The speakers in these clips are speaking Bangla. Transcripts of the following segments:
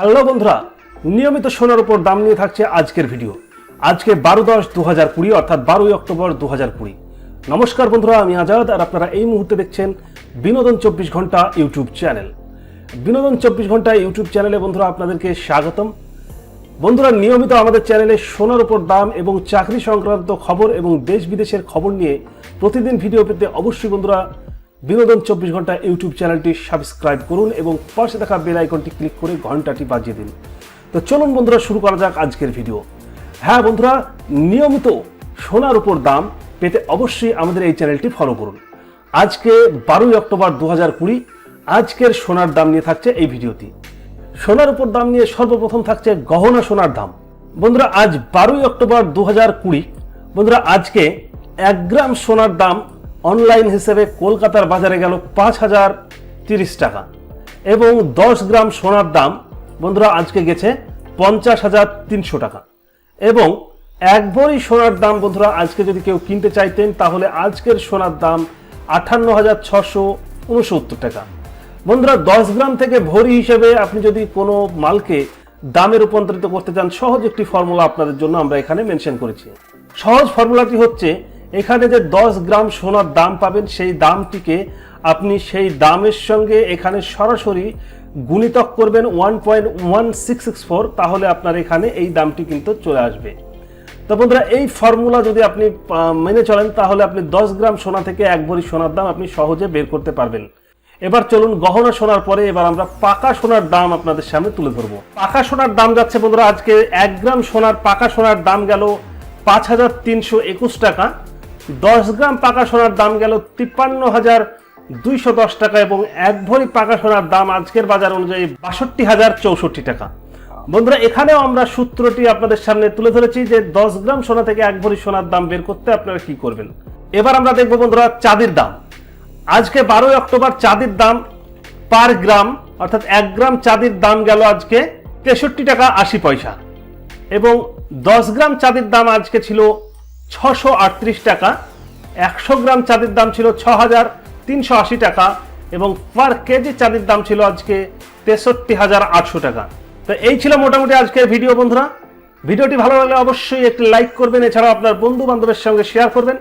হ্যালো বন্ধুরা, নিয়মিত সোনার উপর দাম নিয়ে থাকছে আজকের ভিডিও। আজকে বারো দশ দু হাজার কুড়ি, অর্থাৎ বারোই অক্টোবর দু হাজার কুড়ি। নমস্কার বন্ধুরা, আমি আজাদ, আর আপনারা এই মুহূর্তে দেখছেন বিনোদন চব্বিশ ঘণ্টা ইউটিউব চ্যানেল। বিনোদন চব্বিশ ঘণ্টা ইউটিউব চ্যানেলে বন্ধুরা আপনাদেরকে স্বাগতম। বন্ধুরা, নিয়মিত আমাদের চ্যানেলে সোনার উপর দাম এবং চাকরি সংক্রান্ত খবর এবং দেশ বিদেশের খবর নিয়ে প্রতিদিন ভিডিও পেতে অবশ্যই বন্ধুরা বিনোদন চব্বিশ ঘণ্টা ইউটিউব চ্যানেলটি সাবস্ক্রাইব করুন এবং পাশে থাকা বেল আইকনটি ক্লিক করে ঘন্টাটি বাজিয়ে দিন। তো চলুন বন্ধুরা, শুরু করা যাক আজকের ভিডিও। হ্যাঁ বন্ধুরা, নিয়মিত সোনার উপর দাম পেতে অবশ্যই আমাদের এই চ্যানেলটি ফলো করুন। আজকে বারোই অক্টোবর দু হাজার কুড়ি, আজকের সোনার দাম নিয়ে থাকছে এই ভিডিওটি। সোনার উপর দাম নিয়ে সর্বপ্রথম থাকছে গহনা সোনার দাম। বন্ধুরা, আজ বারোই অক্টোবর দু হাজার কুড়ি, বন্ধুরা, আজকে এক গ্রাম সোনার দাম অনলাইন হিসেবে কলকাতার বাজারে গেল পাঁচ হাজার তিরিশ টাকা এবং দশ গ্রাম সোনার দাম, বন্ধুরা, আজকে গেছে পঞ্চাশ হাজার তিনশো টাকা। এবং এক ভরি সোনার দাম, বন্ধুরা, আজকে যদি কেউ কিনতে চাইতেন, তাহলে আজকের সোনার দাম আটান্ন হাজার ছশো উনসত্তর টাকা। বন্ধুরা, দশ গ্রাম থেকে ভরি হিসেবে আপনি যদি কোনো মালকে দামে রূপান্তরিত করতে চান, সহজ একটি ফর্মুলা আপনাদের জন্য আমরা এখানে মেনশন করেছি। সহজ ফর্মুলাটি হচ্ছে এখানে যে দশ গ্রাম সোনার দাম পাবেন, সেই দামটিকে আপনি সেই দামের সঙ্গে এখানে সরাসরি গুণিতক করবেন one point one six six four, তাহলে আপনার এখানে এই দামটি কিন্তু চলে আসবে। তো বন্ধুরা, এই ফর্মুলা যদি আপনি মেনে চলেন, তাহলে আপনি দশ গ্রাম সোনা থেকে এক ভরি সোনার দাম আপনি সহজে বের করতে পারবেন। এবার চলুন গহনা সোনার পরে এবার আমরা পাকা সোনার দাম আপনাদের সামনে তুলে ধরবো। পাকা সোনার দাম যাচ্ছে বন্ধুরা, আজকে এক গ্রাম সোনার পাকা সোনার দাম গেল পাঁচ হাজার তিনশো একুশ টাকা। দশ গ্রাম পাকা সোনার দাম গেল তিপ্পান্ন হাজার দুইশো দশ টাকা এবং এক ভরি পাকা সোনার দাম আজকের বাজার অনুযায়ী বাষট্টি হাজার চৌষট্টি টাকা। বন্ধুরা, এখানেও আমরা সূত্রটি আপনাদের সামনে তুলে ধরেছি যে দশ গ্রাম সোনা থেকে এক ভরি সোনার দাম বের করতে আপনারা কি করবেন। এবার আমরা দেখব বন্ধুরা চাঁদির দাম। আজকে বারোই অক্টোবর চাঁদির দাম পার গ্রাম, অর্থাৎ এক গ্রাম চাঁদির দাম গেল আজকে তেষট্টি টাকা আশি পয়সা এবং দশ গ্রাম চাঁদির দাম আজকে ছিল ছশো আটত্রিশ টাকা, একশো গ্রাম চাঁদির দাম ছিল ছ হাজার তিনশো আশি টাকা এবং পার কেজি চাঁদির দাম ছিল আজকে তেষট্টি হাজার আটশো টাকা। তো এই ছিল মোটামুটি আজকের ভিডিও বন্ধুরা। ভিডিওটি ভালো লাগলে অবশ্যই একটি লাইক করবেন, এছাড়াও আপনার বন্ধু বান্ধবের সঙ্গে শেয়ার করবেন।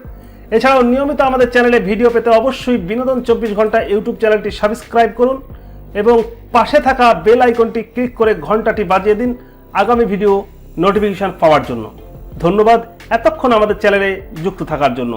এছাড়াও নিয়মিত আমাদের চ্যানেলে ভিডিও পেতে অবশ্যই বিনোদন চব্বিশ ঘণ্টা ইউটিউব চ্যানেলটি সাবস্ক্রাইব করুন এবং পাশে থাকা বেল আইকনটি ক্লিক করে ঘন্টাটি বাজিয়ে দিন আগামী ভিডিও নোটিফিকেশন পাওয়ার জন্য। ধন্যবাদ এতক্ষণ আমাদের চ্যানেলে যুক্ত থাকার জন্য।